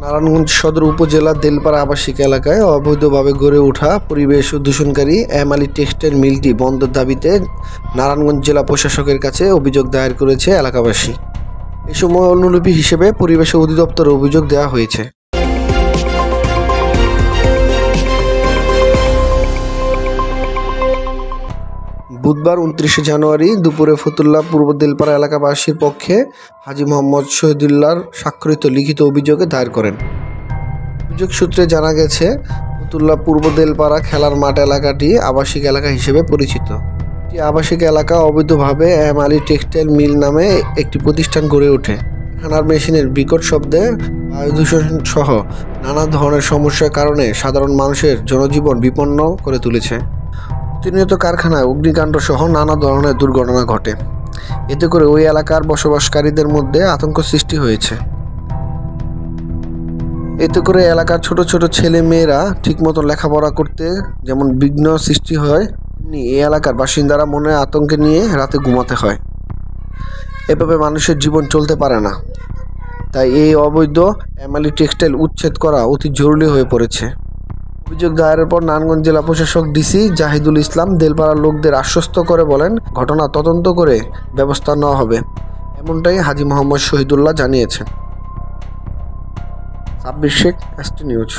নারায়ণগঞ্জ সদর উপজেলা দেলপাড়া আবাসিক এলাকায় অবৈধভাবে গড়ে ওঠা পরিবেশ দূষণকারী এমালি টেক্সটাইল মিলটি বন্ধের দাবিতে নারায়ণগঞ্জ জেলা প্রশাসকের কাছে অভিযোগ দায়ের করেছে এলাকাবাসী। এ সময় অনুলিপি হিসেবে পরিবেশ অধিদপ্তরে অভিযোগ দেওয়া হয়েছে। বুধবার উনত্রিশে জানুয়ারি দুপুরে ফতুল্লা পূর্ব দেলপাড়া এলাকাবাসীর পক্ষে হাজি মোহাম্মদ শহীদুল্লাহর স্বাক্ষরিত লিখিত অভিযোগে দায়ের করেন। অভিযোগ সূত্রে জানা গেছে, ফতুল্লা পূর্ব দেলপাড়া খেলার মাঠ এলাকাটি আবাসিক এলাকা হিসেবে পরিচিত। এটি আবাসিক এলাকা, অবৈধভাবে এম আলী টেক্সটাইল মিল নামে একটি প্রতিষ্ঠান গড়ে ওঠে। কারখানার মেশিনের বিকট শব্দে বায়ু দূষণ সহ নানা ধরনের সমস্যার কারণে সাধারণ মানুষের জনজীবন বিপন্ন করে তুলেছে। প্রতিনিয়ত কারখানায় অগ্নিকাণ্ড সহ নানা ধরনের দুর্ঘটনা ঘটে। এতে করে ওই এলাকার বসবাসকারীদের মধ্যে আতঙ্ক সৃষ্টি হয়েছে। এতে করে এলাকার ছোট ছোট ছেলে মেয়েরা ঠিকমতো লেখাপড়া করতে যেমন বিঘ্ন সৃষ্টি হয়, তেমনি এই এলাকার বাসিন্দারা মনে আতঙ্কে নিয়ে রাতে ঘুমাতে হয়। এভাবে মানুষের জীবন চলতে পারে না। তাই এই অবৈধ অ্যামালি টেক্সটাইল উচ্ছেদ করা অতি জরুরি হয়ে পড়েছে। অভিযোগ দায়েরের পর নারায়ণগঞ্জ জেলা প্রশাসক ডিসি জাহিদুল ইসলাম দেলপাড়ার লোকদের আশ্বস্ত করে বলেন, ঘটনা তদন্ত করে ব্যবস্থা নেওয়া হবে। এমনটাই হাজি মোহাম্মদ শহীদুল্লাহ জানিয়েছেন। Sabbir Sheikh ST news.